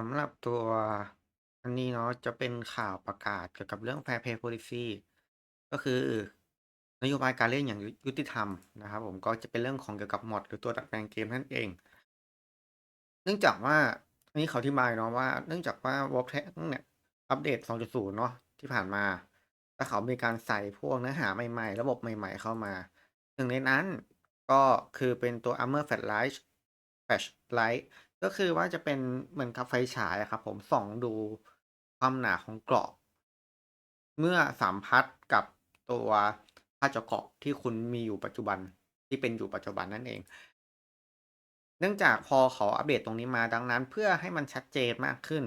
สำหรับตัวอันนี้เนาะจะเป็นข่าวประกาศเกี่ยวกับเรื่อง Fair Play Policy ก็คือนโยบายการเล่นอย่างยุติธรรมนะครับ ผมก็จะเป็นเรื่องของเกี่ยวกับ mod หรือตัวดัดแปลงเกมนั่นเอง เนื่องจากว่าอันนี้เขาอธิบายเนาะว่า เนื่องจากว่า Warp Tank เนี่ยอัปเดต 2.0 เนาะที่ผ่านมาแล้วเขามีการใส่พวกเนื้อหาใหม่ๆ ระบบใหม่ๆเข้ามาหนึ่งในนั้นก็คือเป็นตัว Armor Flashlight Flashlight ก็คือว่าจะเป็นเหมือนกับไฟฉายอะครับ ผมส่องดูความหนาของเกราะ เมื่อสัมผัสกับตัวผ้าเจาะเกราะที่คุณมีอยู่ปัจจุบันที่เป็นอยู่ปัจจุบันนั่นเอง เนื่องจากพอเขาอัปเดตตรงนี้มาดังนั้น เพื่อให้มันชัดเจนมากขึ้น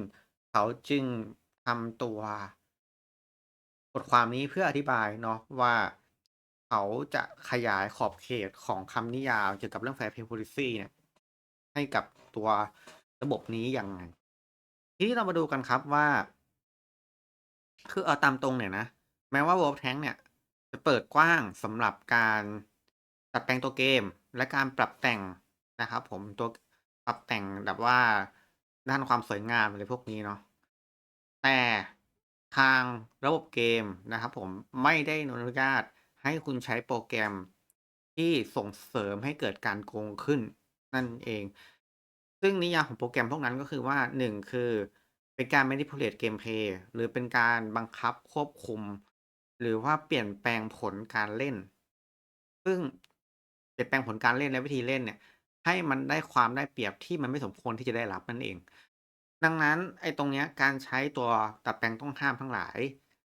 เขาจึงทำตัวบทความนี้เพื่ออธิบายเนาะว่าเขาจะขยายขอบเขตของคำนิยามเกี่ยวกับเรื่อง Fair Play Policy เนี่ยให้กับ ตัวระบบนี้ยังไง ทีนี้เรามาดูกันครับว่า คือเอาตามตรงเนี่ยนะ แม้ว่า Warp Tank เนี่ย จะเปิดกว้างสำหรับการดัดแปลงตัวเกม และการปรับแต่งนะครับผมตัวปรับแต่งแบบว่าด้านความสวยงามอะไรพวกนี้เนาะแต่ทางระบบเกมนะครับผมไม่ได้อนุญาตให้คุณใช้โปรแกรมที่ส่งเสริมให้เกิดการโกงขึ้นนั่นเอง ซึ่งนิยามของโปรแกรมพวกนั้นก็คือว่า 1 คือ เป็นการ manipulate gameplay หรือเป็นการบังคับควบคุม หรือว่าเปลี่ยนแปลงผลการเล่น ซึ่งเปลี่ยนแปลงผลการเล่นและวิธีเล่นเนี่ย ให้มันได้ความได้เปรียบที่มันไม่สมควรที่จะได้รับนั่นเอง ดังนั้นไอ้ตรงเนี้ยการใช้ตัวดัดแปลงต้องห้ามทั้งหลาย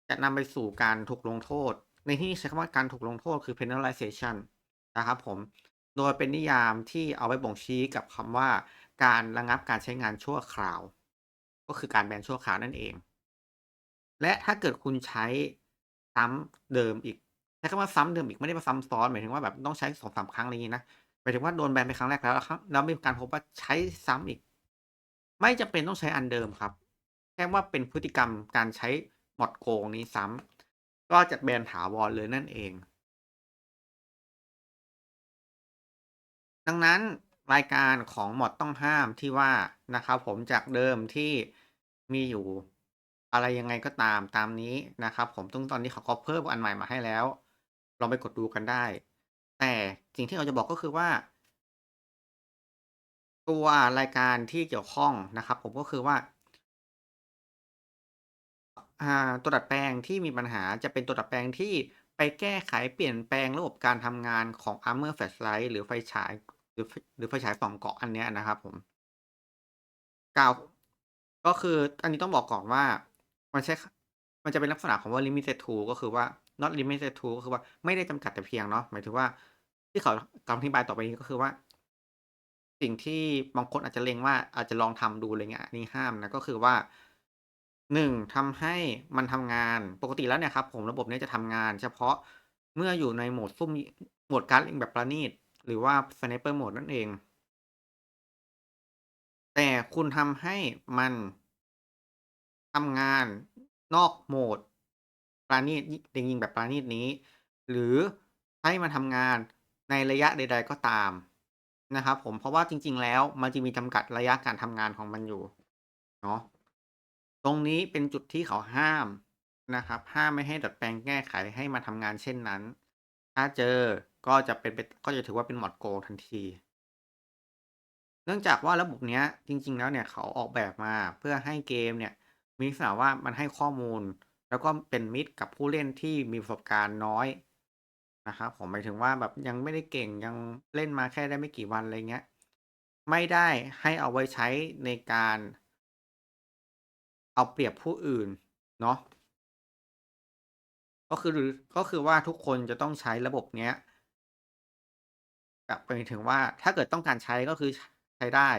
จะนำไปสู่การถูกลงโทษ ในที่นี้ใช้คำว่าการถูกลงโทษคือ penalization นะครับผม โดยเป็นนิยามที่เอาไว้บ่งชี้กับคำว่า การระงับการใช้งานชั่วคราว ก็คือการแบนชั่วคราวนั่นเอง และถ้าเกิดคุณใช้ซ้ำเดิมอีกใช้คำว่าซ้ำเดิมอีกไม่ได้ว่าซ้ำซ้อนหมายถึงว่าแบบต้องใช้2-3ครั้งอะไรอย่างนี้นะหมายถึงว่าโดนแบนไปครั้งแรกแล้วแล้วครั้งแล้วมีการพบว่าใช้ซ้ำอีก ไม่จำเป็นต้องใช้อันเดิมครับ แค่ว่าเป็นพฤติกรรมการใช้ mod โกงนี้ซ้ำก็จะแบนถาวรเลยนั่นเอง ดังนั้นรายการของ mod ต้องห้ามที่ว่านะครับผมจากเดิมที่มีอยู่อะไรยังไงก็ตามตามนี้นะครับผมซึ่งตอนนี้เขาก็เพิ่มอันใหม่มาให้แล้ว ลองไปกดดูกันได้ แต่สิ่งที่เราจะบอกก็คือว่า ตัวรายการที่เกี่ยวข้องนะครับ ผมก็คือว่าอ่าตัวดัดแปลงที่มีปัญหาจะเป็นตัวดัดแปลงที่ไปแก้ไขเปลี่ยนแปลงระบบการทำงานของ Armor Flashlight หรือไฟฉาย หรือไฟหรือไฟฉายสองเกาะอันเนี้ยนะครับผมกล่าวก็คืออันนี้ต้องบอกก่อนว่ามันใช้มันจะเป็นลักษณะของว่า limited to ก็คือว่า not limited to ก็คือว่าไม่ได้จำกัดแต่เพียงเนาะหมายถึงว่าที่เขากำลังอธิบายต่อไปนี้ก็คือว่า สิ่งที่บางคนอาจจะเล็งว่าอาจจะลองทำดูอะไรเงี้ยนนี้ห้ามนะก็คือว่า1ทำให้มันทำงานปกติแล้วเนี่ยครับ ผมระบบเนี้ยจะทำงาน เฉพาะเมื่ออยู่ในโหมดซุ่มโหมดการเล็งแบบประณีต หรือว่า Sniper Mode นั่นเอง แต่คุณทำให้มันทำงานนอกโหมดประณีตยิงยิงแบบประณีตนี้ หรือให้มันทำงานในระยะใด ๆ ก็ตามนะครับผมเพราะว่าจริง ๆ แล้วมันจะมีจำกัดระยะการทำงานของมันอยู่เนาะตรงนี้เป็นจุดที่เขาห้ามนะครับ ห้ามไม่ให้ดัดแปลงแก้ไขให้มาทำงานเช่นนั้น ถ้าเจอ ก็จะเป็นไปก็จะถือว่าเป็น mod โกทันที เนื่องจากว่าระบบเนี้ยจริง ๆ แล้วเนี่ยเขาออกแบบมาเพื่อให้เกมเนี่ยมีลักษณะว่ามันให้ข้อมูล แล้วก็เป็นมิตรกับผู้เล่นที่มีประสบการณ์น้อยนะครับผมหมายถึงว่าแบบยังไม่ได้เก่งยังเล่นมาแค่ได้ไม่กี่วันอะไรเงี้ยไม่ได้ให้เอาไว้ใช้ในการ เอาเปรียบผู้อื่นเนาะก็คือก็คือว่าทุกคนจะต้องใช้ระบบเนี้ย แบบหมายถึงว่าถ้าเกิดต้องการใช้ก็คือใช้ได้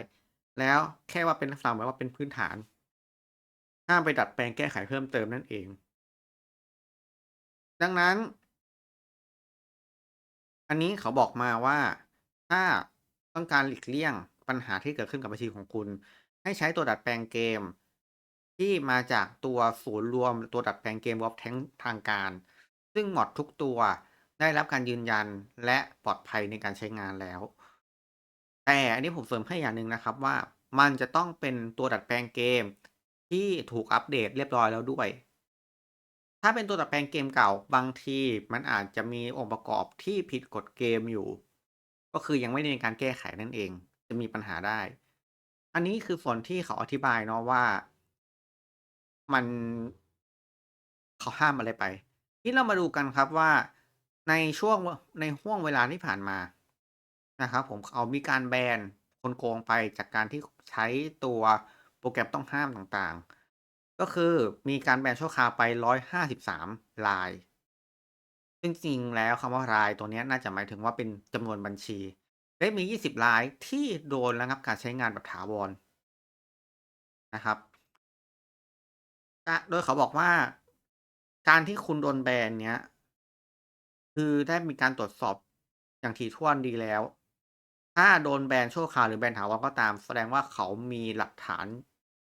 แล้วแค่ว่าเป็นลักษณะเหมือนว่าเป็นพื้นฐาน ห้ามไปดัดแปลงแก้ไขเพิ่มเติมนั่นเอง ดังนั้น อันนี้เขาบอกมาว่าถ้าต้องการหลีกเลี่ยงปัญหาที่เกิดขึ้นกับบัญชีของคุณ ให้ใช้ตัวดัดแปลงเกม ที่มาจากตัวศูนย์รวมตัวดัดแปลงเกม Warp Tank ทางการ ซึ่ง mod ทุกตัว ได้รับการยืนยันและปลอดภัยในการใช้งานแล้ว แต่อันนี้ผมเสริมให้อย่างหนึ่งนะครับว่ามันจะต้องเป็นตัวดัดแปลงเกมที่ถูกอัปเดตเรียบร้อยแล้วด้วย ถ้าเป็นตัวดัดแปลงเกมเก่าบางทีมันอาจจะมีองค์ประกอบที่ผิดกฎเกมอยู่ ก็คือยังไม่ได้มีการแก้ไขนั่นเอง จะมีปัญหาได้ อันนี้คือส่วนที่เขาอธิบายเนาะว่ามันเขาห้ามอะไรไป ทีนี้เรามาดูกันครับว่า ในช่วงในห้วงเวลาที่ผ่านมานะครับผมเขามีการแบนคนโกงไปจากการที่ใช้ตัวโปรแกรมต้องห้ามต่างๆ ก็คือมีการแบนชั่วคราวไป 153ราย ซึ่งจริงๆแล้วคำว่ารายตัวนี้น่าจะหมายถึงว่าเป็นจำนวนบัญชีและมี 20รายที่โดนระงับการใช้งานแบบถาวรนะครับกะโดยเขาบอกว่า การที่คุณโดนแบนเนี้ย คือได้มีการตรวจสอบอย่างถี่ถ้วนดีแล้ว ถ้าโดนแบนชั่วคราวหรือแบนถาวรก็ตาม แสดงว่าเขามีหลักฐาน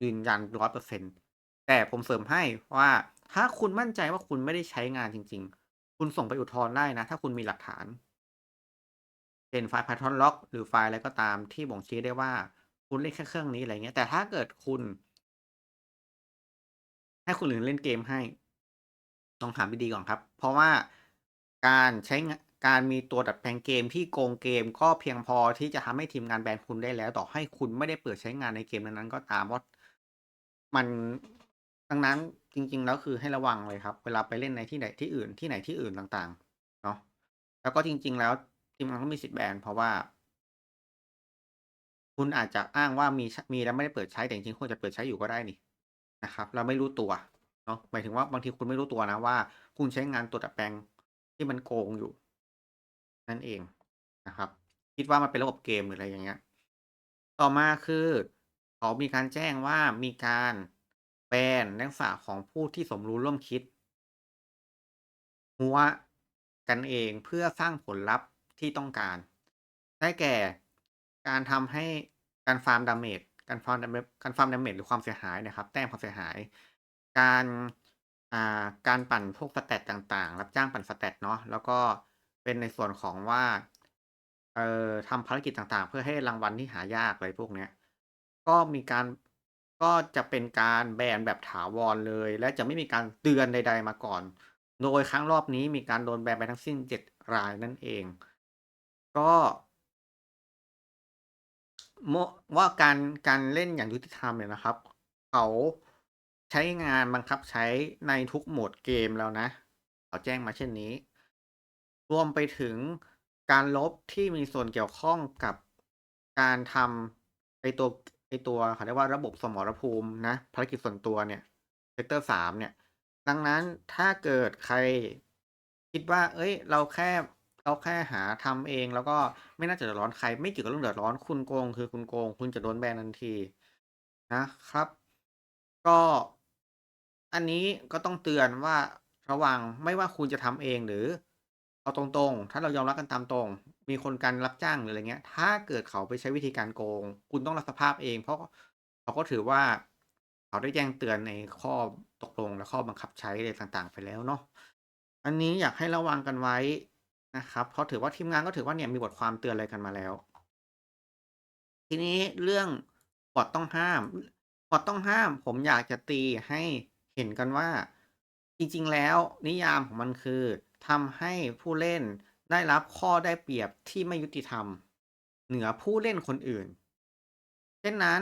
ยืนยันร้อยเปอร์เซ็นแต่ผมเสริมให้ว่าถ้าคุณมั่นใจว่าคุณไม่ได้ใช้งานจริง ๆ คุณส่งไปอุทธรณ์ได้นะ ถ้าคุณมีหลักฐานเป็นไฟล์ Python log หรือไฟล์อะไรก็ตามที่บ่งชี้ได้ว่า คุณเล่นแค่เครื่องนี้อะไรเงี้ย แต่ถ้าเกิดคุณ ให้คนอื่นเล่นเกมให้ลองถามดีๆก่อนครับ เพราะว่า การใช้งะการมีตัวดัดแปลงเกมที่โกงเกมก็เพียงพอที่จะทำให้ทีมงานแบนคุณได้แล้ว ต่อให้คุณไม่ได้เปิดใช้งานในเกมนั้นๆก็ตามเพรามันดังนั้นจริง ๆ แล้วคือให้ระวังเลยครับ เวลาไปเล่นในที่ไหนที่อื่นที่ไหนที่อื่นต่างๆเนาะแล้วก็จริง ๆ แล้วทีมงานก็มีสิทธิ์แบนเพราะว่า คุณอาจจะอ้างว่ามีมีแล้วไม่ได้เปิดใช้แต่จริงๆควรจะเปิดใช้อยู่ก็ได้นี่นะครับแล้วไม่รู้ตัวเนาะหมายถึงว่าบางทีคุณไม่รู้ตัวนะว่า คุณใช้งานตัวดัดแปลง ที่มันโกงอยู่ นั่นเองนะครับ คิดว่ามันเป็นระบบเกมหรืออะไรอย่างเงี้ย ต่อมาคือเขามีการแจ้งว่ามีการแบนนักศึกษาของผู้ที่สมรู้ร่วมคิดหัวกันเองเพื่อสร้างผลลัพธ์ที่ต้องการ ได้แก่การทำให้การฟาร์ม damage การฟาร์ม dama การฟาร์ม damage หรือความเสียหายนี่ยครับ แต้มความเสียหาย การ อ่าการปั่นพวก stat ต่างๆ รับจ้างปั่น stat เนาะแล้วก็เป็นในส่วนของว่าเอ่อทำภารกิจต่างๆ เพื่อให้รางวัลที่หายากอะไรพวกเนี้ยก็มีการก็จะเป็นการแบนแบบถาวรเลย และจะไม่มีการเตือนใด ๆ มาก่อน โดยครั้งรอบนี้มีการโดนแบนไปทั้งสิ้น7รายนั่นเอง ก็โมะว่าการการเล่นอย่างยุติธรรมเนี่ยนะครับ เขา ใช้งานบังคับใช้ในทุกโหมดเกมแล้วนะเขาแจ้งมาเช่นนี้ รวมไปถึงการลบที่มีส่วนเกี่ยวข้องกับการทำไอตัวไอตัวเขาเรียกว่าระบบสมรภูมินะภารกิจส่วนตัวเนี่ย Sector 3เนี่ย ดังนั้นถ้าเกิดใครคิดว่าเฮ้ย เราแค่เราแค่หาทำเอง แล้วก็ไม่น่าจะเดือดร้อนใคร ไม่เกี่ยวกับเรื่องเดือดร้อนคุณโกง คือคุณโกง คุณจะโดนแบนทันทีนะครับ ก็ อันนี้ก็ต้องเตือนว่าระวังไม่ว่าคุณจะทำเองหรือ เอาตรงๆ ถ้าเรายอมรับกันตามตรง มีคนการรับจ้างหรืออะไรเงี้ย ถ้าเกิดเขาไปใช้วิธีการโกง คุณต้องรับสภาพเอง เพราะเขาก็ถือว่าเขาได้แจ้งเตือนในข้อตกลงและข้อบังคับใช้อะไรต่างๆ ไปแล้วเนาะอันนี้อยากให้ระวังกันไว้นะครับเพราะถือว่าทีมงานก็ถือว่าเนี่ยมีบทความเตือนอะไรกันมาแล้ว ทีนี้เรื่องบอตต้องห้ามบอตต้องห้าม ผมอยากจะตีให้ เห็นกันว่าจริงๆ แล้วนิยามของมันคือทำให้ผู้เล่นได้รับข้อได้เปรียบที่ไม่ยุติธรรม เหนือผู้เล่นคนอื่น เช่นนั้น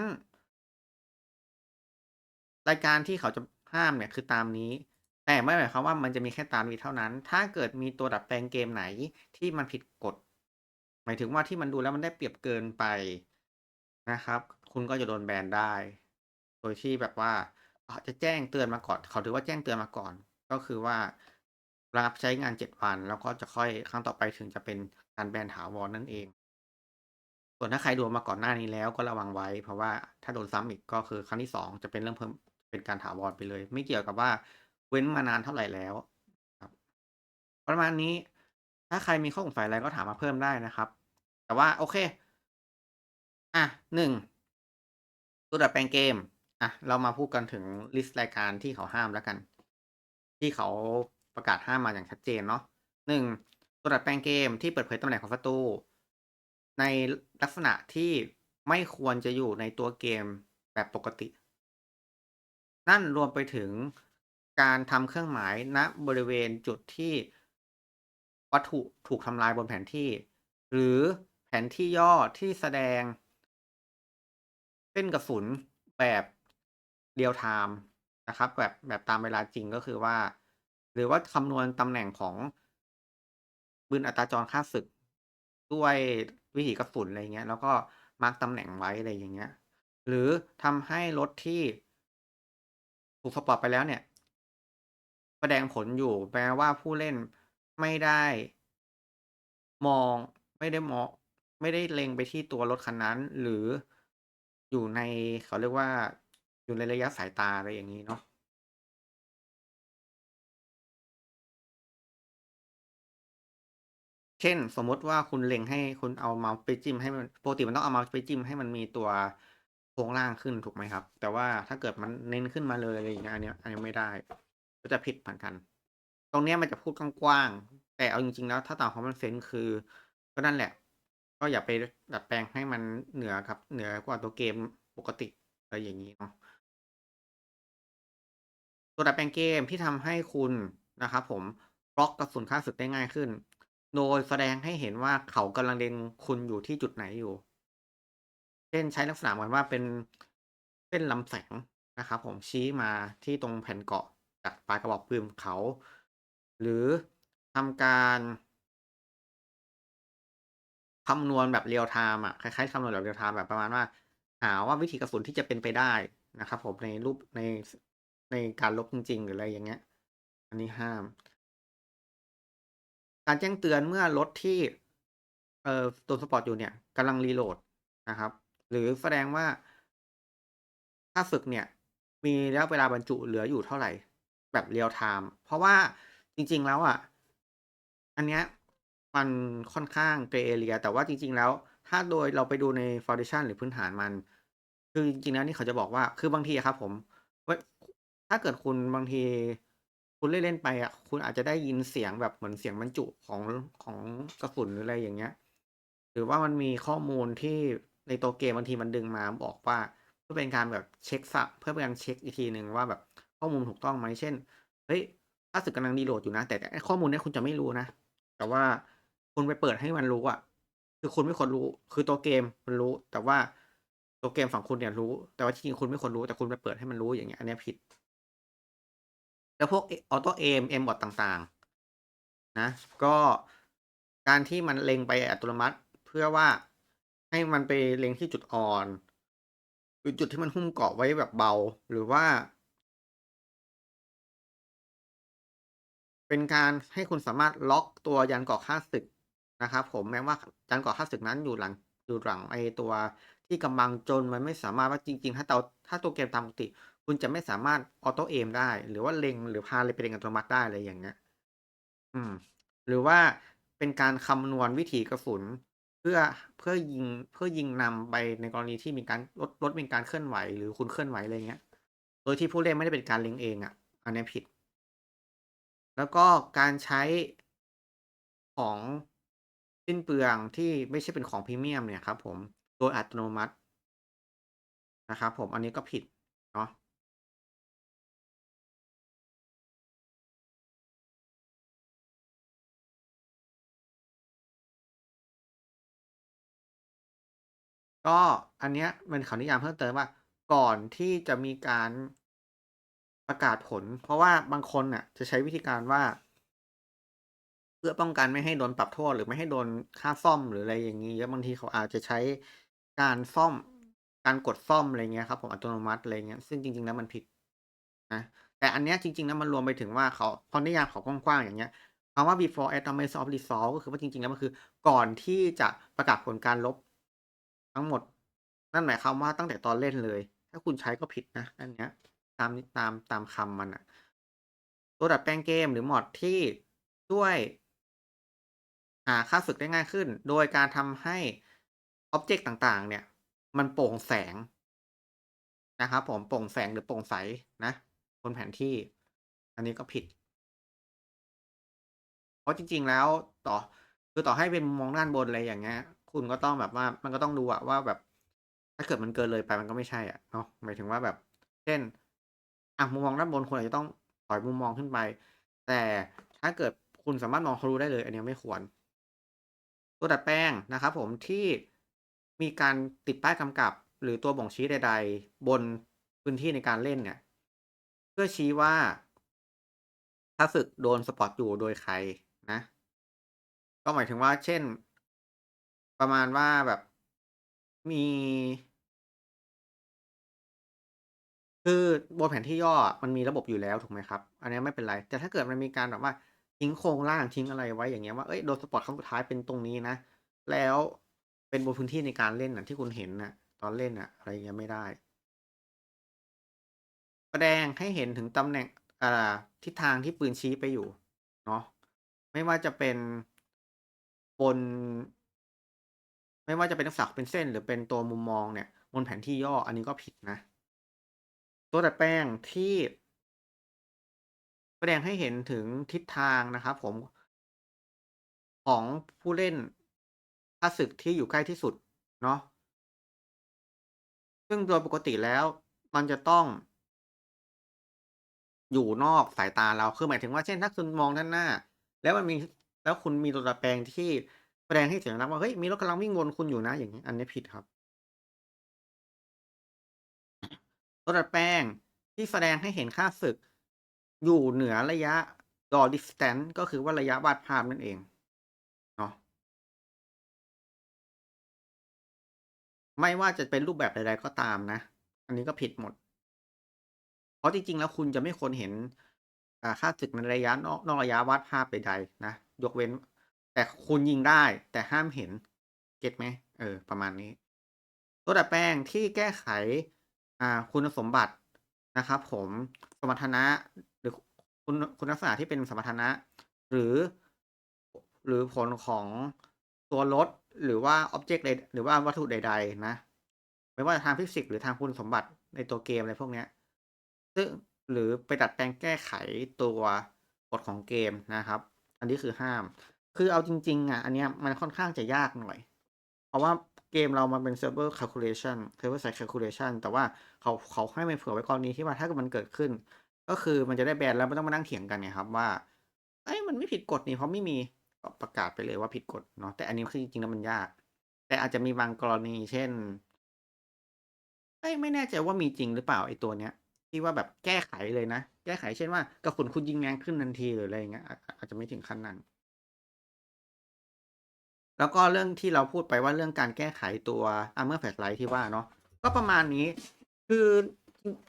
รายการที่เขาจะห้ามเนี่ยคือตามนี้ แต่ไม่หมายความว่ามันจะมีแค่ตามนี้เท่านั้น ถ้าเกิดมีตัวดัดแปลงเกมไหนที่มันผิดกฎ หมายถึงว่าที่มันดูแล้วมันได้เปรียบเกินไปนะครับ คุณก็จะโดนแบนได้ โดยที่แบบว่า อาจะแจ้งเตือนมาก่อน เขาถือว่าแจ้งเตือนมาก่อน ก็คือว่ารับใช้งาน7วัน แล้วก็จะค่อยครั้งต่อไปถึงจะเป็นการแบนถาวรนั่นเอง ส่วนถ้าใครโดนมาก่อนหน้านี้แล้วก็ระวังไว้ เพราะว่าถ้าโดนซ้ำอีกก็คือครั้งที่2จะเป็นเรื่องเพิ่มเป็นการถาวรไปเลย ไม่เกี่ยวกับว่าเว้นมานานเท่าไหร่แล้วครับ ประมาณนี้ ถ้าใครมีข้อสงสัยอะไรก็ถามมาเพิ่มได้นะครับ แต่ว่าโอเค อะ1ตัวดัดแปลงเกม อะเรามาพูดกันถึงลิสต์รายการที่เขาห้ามแล้วกัน ที่เขาประกาศห้ามมาอย่างชัดเจนเนาะ1ตัวดัดแปลงเกมที่เปิดเผยตำแหน่งของศัตรูในลักษณะที่ไม่ควรจะอยู่ในตัวเกมแบบปกติ นั่นรวมไปถึงการทำเครื่องหมายณบริเวณจุดที่วัตถุถูกทำลายบนแผนที่ หรือแผนที่ย่อที่แสดง เส้นกระสุนแบบ real time นะครับ แบบแบบตามเวลาจริงก็คือว่า หรือว่าคำนวณตำแหน่งของปืนอัตราจรฆ่าศึก ด้วยวิถีกระสุนอะไรเงี้ย แล้วก็มาร์กตำแหน่งไว้อะไรอย่างเงี้ย หรือทำให้รถที่ถูกสปอตไปแล้วเนี่ย แสดงผลอยู่แม้ว่าผู้เล่นไม่ได้มองไม่ได้มองไม่ได้เล็งไปที่ตัวรถคันนั้น หรืออยู่ในเขาเรียกว่า อยู่ในระยะสายตาอะไรอย่างงี้เนาะเช่น สมมติว่าคุณเล็งให้คุณเอาเมาส์ไปจิ้มให้มันปกติมันต้องเอาเมาส์ไปจิ้มให้มันมีตัวโครงร่างขึ้นถูกไหมครับ แต่ว่าถ้าเกิดมันเน้นขึ้นมาเลยอะไรอย่างเงี้ยอันเนี้ยอันนี้ไม่ได้ ก็จะผิดเหมือนกัน ตรงเนี้ยมันจะพูดกว้างๆแต่เอาจริงๆแล้วถ้าตาม common sense คือ ก็นั่นแหละ ก็อย่าไปดัดแปลงให้มันเหนือกับ เหนือกว่าตัวเกมปกติอะไรอย่างงี้เนาะ ตัวดัดแปลงเกมที่ทำให้คุณนะครับผมบล็อกกระสุนฆ่าศึกได้ง่ายขึ้น โดยแสดงให้เห็นว่าเขากำลังเล็งคุณอยู่ที่จุดไหนอยู่ เช่นใช้ลักษณะเหมือนว่าเป็นเส้นลำแสงนะครับผมชี้มาที่ตรงแผ่นเกาะจากปลายกระบอกปืนเขา หรือทำการคำนวณแบบ real time อะคล้ายๆคำนวณแบบ real time แบบประมาณว่า หาว่าวิถีกระสุนที่จะเป็นไปได้นะครับผมในรูปใน ในการรบจริง ๆ หรืออะไรอย่างเงี้ย อันนี้ห้าม การแจ้งเตือนเมื่อรถที่เอ่อโดนสปอร์ตอยู่เนี่ยกำลัง reload นะครับ หรือแสดงว่าฆ่าศึกเนี่ย มีระยะเวลาบรรจุเหลืออยู่เท่าไหร่ แบบ real time เพราะว่าจริง ๆ แล้วอะอันเนี้ยมันค่อนข้าง Grey Area แต่ว่าจริง ๆ แล้ว ถ้าโดยเราไปดูใน foundation หรือพื้นฐานมัน คือจริง ๆ แล้วนี่เขาจะบอกว่าคือบางทีครับผมเฮ้ ถ้าเกิดคุณบางที คุณเล่นๆไปอะ คุณอาจจะได้ยินเสียงแบบเหมือนเสียงบรรจุของของกระสุนหรืออะไรอย่างเงี้ย หรือว่ามันมีข้อมูลที่ในตัวเกมบางทีมันดึงมาบอกว่า เพื่อเป็นการแบบเช็กซักเพื่อเป็นการเช็กอีกทีหนึ่งว่าแบบข้อมูลถูกต้องไหมเช่นเฮ้ยฆ่าศึกกำลัง reload อยู่นะ แต่ข้อมูลเนี้ยคุณจะไม่รู้นะ แต่ว่าคุณไปเปิดให้มันรู้อะคือคุณไม่ควรรู้ คือตัวเกมมันรู้ แต่ว่าตัวเกมฝั่งคุณเนี่ยรู้ แต่ว่าจริงๆคุณไม่ควรรู้ แต่คุณไปเปิดให้มันรู้อย่างเงี้ย อันนี้ผิด แล้วพวกเอ Auto Aim Aimbot ต่างๆ นะ ก็การที่มันเล็งไปอัตโนมัติ เพื่อว่าให้มันไปเล็งที่จุดอ่อนหรือจุดที่มันหุ้มเกาะไว้แบบเบา หรือว่า เป็นการให้คุณสามารถล็อกตัวยานเกาะฆ่าศึกนะครับผมแม้ว่ายานเกาะฆ่าศึกนั้นอยู่หลังอยู่หลังไอตัวที่กำบังจนมันไม่สามารถว่าจริง ๆ ถ้าเตาถ้าตัวเกมตามปกติ คุณจะไม่สามารถ Auto Aim ได้ หรือว่าเล็งหรือพาเลยไปเล็งอัตโนมัติได้อะไรอย่างเงี้ย อืม หรือว่าเป็นการคำนวณวิถีกระสุน เพื่อเพื่อยิงเพื่อยิงนำไปในกรณีที่มีการรถรถมีการเคลื่อนไหว หรือคุณเคลื่อนไหวอะไรเงี้ย โดยที่ผู้เล่นไม่ได้เป็นการเล็งเองอะอันนี้ผิด แล้วก็การใช้ของสิ้นเปลืองที่ไม่ใช่เป็นของพรีเมียมเนี่ยครับผม โดยอัตโนมัตินะครับผม อันนี้ก็ผิดเนาะ ก็อันเนี้ยมันขอนิยามเพิ่มเติมว่า ก่อนที่จะมีการประกาศผล เพราะว่าบางคนน่ะ จะใช้วิธีการว่า เพื่อป้องกันไม่ให้โดนปรับโทษ หรือไม่ให้โดนค่าซ่อมหรืออะไรอย่างงี้แล้วบางทีเขาอาจจะใช้การซ่อม การกดซ่อมอะไรเงี้ยครับผมอัตโนมัติอะไรเงี้ยซึ่งจริง ๆ แล้วมันผิดนะแต่อันเนี้ยจริงๆแล้วมันรวมไปถึงว่าเขาพอนิยามเขากว้างๆอย่างเงี้ยคำว่า before atomic of resolve ก็คือว่าจริง ๆ แล้วมันคือ ก่อนที่จะประกาศผลการลบ ทั้งหมด นั่นหมายความว่าตั้งแต่ตอนเล่นเลย ถ้าคุณใช้ก็ผิดนะอันเนี้ย ตามตามตามคำมันน่ะตัวดัดแปลงเกมหรือ mod ที่ช่วยหาฆ่าศึกได้ง่ายขึ้น โดยการทำให้อ็อบเจกต์ต่างๆ เนี่ย มันโปร่งแสงนะครับผมโปร่งแสงหรือโปร่งใสนะบนแผนที่ อันนี้ก็ผิด เพราะจริง ๆ แล้วต่อ คือต่อให้เป็นมองด้านบนอะไรอย่างเงี้ย คุณก็ต้องแบบว่ามันก็ต้องดูอะว่าแบบ ถ้าเกิดมันเกินเลยไปมันก็ไม่ใช่อะเนาะหมายถึงว่าแบบ เช่นอะมุมมองด้านบนคุณอาจจะต้องถอยมุมมองขึ้นไป แต่ถ้าเกิดคุณสามารถมองทะลุได้เลย อันนี้ไม่ควร ตัวดัดแปลงนะครับผมที่มีการติดป้ายกำกับ หรือตัวบ่งชี้ใด ๆ บนพื้นที่ในการเล่นเนี่ย เพื่อชี้ว่าค่าศึกโดนสปอตอยู่โดยใครนะ ก็หมายถึงว่า เช่น ประมาณว่าแบบมี คือบนแผนที่ย่อมันมีระบบอยู่แล้วถูกไหมครับ อันนี้ไม่เป็นไร แต่ถ้าเกิดมันมีการแบบว่าทิ้งโครงร่างทิ้งอะไรไว้อย่างเงี้ยว่าเฮ้ยโดนสปอตครั้งสุดท้ายเป็นตรงนี้นะ แล้วเป็นบนพื้นที่ในการเล่นน่ะที่คุณเห็นน่ะตอนเล่นน่ะอะไรเงี้ยไม่ได้ แสดงให้เห็นถึงตำแหน่งอ่าทิศทางที่ปืนชี้ไปอยู่ เนาะไม่ว่าจะเป็นบน ไม่ว่าจะเป็นลักเป็นเส้น หรือเป็นตัวมุมมองเนี่ยบนแผนที่ย่ออันนี้ก็ผิดนะ ตัวดัดแปลงที่แสดงให้เห็นถึงทิศทางนะครับผมของผู้เล่นค่าศึกที่อยู่ใกล้ที่สุดเนาะซึ่งโดยปกติแล้วมันจะต้อง อยู่นอกสายตาเราคือหมายถึงว่าเช่นถ้าคุณมองด้านหน้า แล้วมันมีแล้วคุณมีตัวดัดแปลงที่ ดงให้เห็นสัญลักษณ์ว่าเฮ้ยมีรถกำลังวิ่งวนคุณอยู่นะ อย่างงี้อันนี้ผิดครับตัวดัดแปลงที่แสดงให้เห็นค่าศึก อยู่เหนือระยะ Door Distance ก็คือว่าระยะวาดภาพนั่นเองเนาะไม่ว่าจะเป็นรูปแบบใดๆก็ตามนะ อันนี้ก็ผิดหมด เพราะจริงๆ แล้วคุณจะไม่ควรเห็นค่าศึกในระยะนอกนอกระยะวาดภาพใดๆนะ ยกเว้น แต่คุณยิงได้แต่ห้ามเห็น เก็ตไหม?เออ ประมาณนี้ตัวดัดแปลงที่แก้ไข อ่า คุณสมบัตินะครับ ผมสมรรถนะ หรือคุณคุณลักษณะที่เป็นสมรรถนะ หรือ หรือผลของตัวรถหรือว่าอ็อบเจกต์ใดหรือว่าวัตถุใด ๆ นะ ไม่ว่าทางฟิสิกส์หรือทางคุณสมบัติในตัวเกมอะไรพวกเนี้ย ซึ่งหรือไปดัดแปลงแก้ไขตัวกฎของเกมนะครับ อันนี้คือห้าม คือเอาจริง ๆอะอันเนี้ยมันค่อนข้างจะยากหน่อย เพราะว่าเกมเรามันเป็น Server Calculation Server Side Calculation แต่ว่าเขาเขาให้มาเผื่อไว้กรณีที่ว่าถ้าเกิดมันเกิดขึ้น ก็คือมันจะได้แบนแล้วไม่ต้องมานั่งเถียงกันไงครับว่าเฮ้ยมันไม่ผิดกฎนี่เพราะไม่มีก็ประกาศไปเลยว่าผิดกฎเนาะแต่อันนี้คือจริงๆแล้วมันยาก แต่อาจจะมีบางกรณีเช่นเฮ้ยไม่แน่ใจว่ามีจริงหรือเปล่าไอ้ตัวเนี้ย ที่ว่าแบบแก้ไขเลยนะ แก้ไขเช่นว่ากระสุนคุณยิงแรงขึ้นทันทีหรืออะไรอย่างเงี้ยอาจจะไม่ถึงขั้นนั้น แล้วก็เรื่องที่เราพูดไปว่าเรื่องการแก้ไขตัว Armor Flashlight ที่ว่าเนาะก็ประมาณนี้ คือ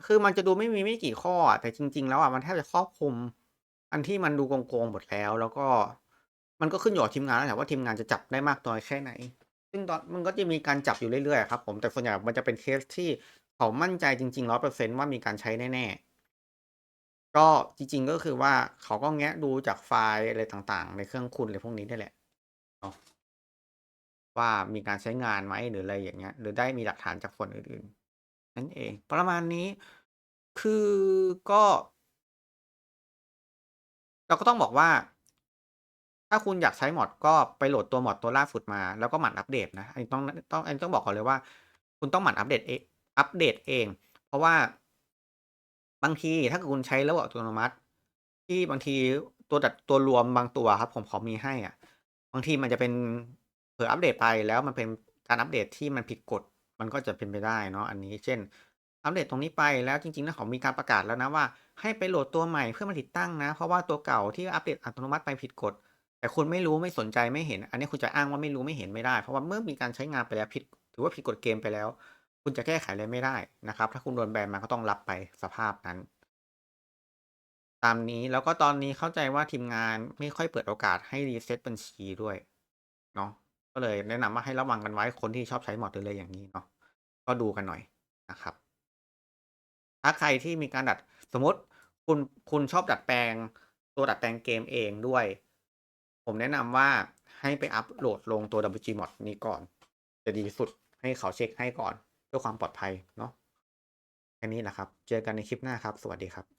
คือมันจะดูไม่มีไม่กี่ข้อแต่จริง ๆ แล้วอะมันแทบจะครอบคลุม อันที่มันดูโกงๆหมดแล้ว แล้วก็มันก็ขึ้นอยู่กับทีมงานแล้วแหละว่าทีมงานจะจับได้มากน้อยแค่ไหน ซึ่งตอนมันก็จะมีการจับอยู่เรื่อยๆครับผมแต่ส่วนใหญ่มันจะเป็นเคสที่เขามั่นใจจริงๆ100%ว่ามีการใช้แน่ๆก็จริง ๆ ก็คือว่าเขาก็แงะดูจากไฟล์อะไรต่างๆ ในเครื่องคุณอะไรพวกนี้เนี่ยแหละเนาะ ว่ามีการใช้งานไหมหรืออะไรอย่างเงี้ย หรือได้มีหลักฐานจากส่วนอื่นๆ นั่นเอง ประมาณนี้คือก็ เราก็ต้องบอกว่า ถ้าคุณอยากใช้ mod ก็ไปโหลดตัว mod ตัวล่าสุดมา แล้วก็หมั่นอัปเดตนะอันนี้ต้องต้องอันนี้ต้องบอกก่อนเลยว่า คุณต้องหมั่นอัปเดตเออัปเดตเอง เพราะว่าบางทีถ้าเกิดคุณใช้ระบบอัตโนมัติ ที่บางทีตัวดัดตัวรวมบางตัวครับ ผมขอมีให้อะ บางทีมันจะเป็น ออัปเดตไปแล้วมันเป็นการอัปเดตที่มันผิดกฎมันก็จะเป็นไปได้เนาะอันนี้เช่น อัปเดตตรงนี้ไปแล้วจริงๆแล้วเขามีการประกาศแล้วนะว่า ให้ไปโหลดตัวใหม่เพื่อมาติดตั้งนะ เพราะว่าตัวเก่าที่อัปเดตอัตโนมัติไปผิดกฎแต่คุณไม่รู้ไม่สนใจไม่เห็น อันนี้คุณจะอ้างว่าไม่รู้ไม่เห็นไม่ได้ เพราะว่าเมื่อมีการใช้งานไปแล้วผิด ถือว่าผิดกฎเกมไปแล้ว คุณจะแก้ไขอะไรไม่ได้นะครับ ถ้าคุณโดนแบนมาก็ต้องรับไปสภาพนั้น ตามนี้แล้วก็ตอนนี้เข้าใจว่าทีมงานไม่ค่อยเปิดโอกาสให้ reset บัญชีด้วยเนาะ ก็เลยแนะนำว่าให้ระวังกันไว้คนที่ชอบใช้ mod หรืออะไรอย่างงี้เนาะก็ดูกันหน่อยนะครับ ถ้าใครที่มีการดัดสมมติคุณคุณชอบดัดแปลง ตัวดัดแปลงเกมเองด้วย ผมแนะนำว่าให้ไปอัปโหลดลงตัว WG Mod นี้ก่อน จะดีสุดให้เขาเช็กให้ก่อน เพื่อความปลอดภัยเนาะแค่นี้แหละครับ เจอกันในคลิปหน้าครับ สวัสดีครับ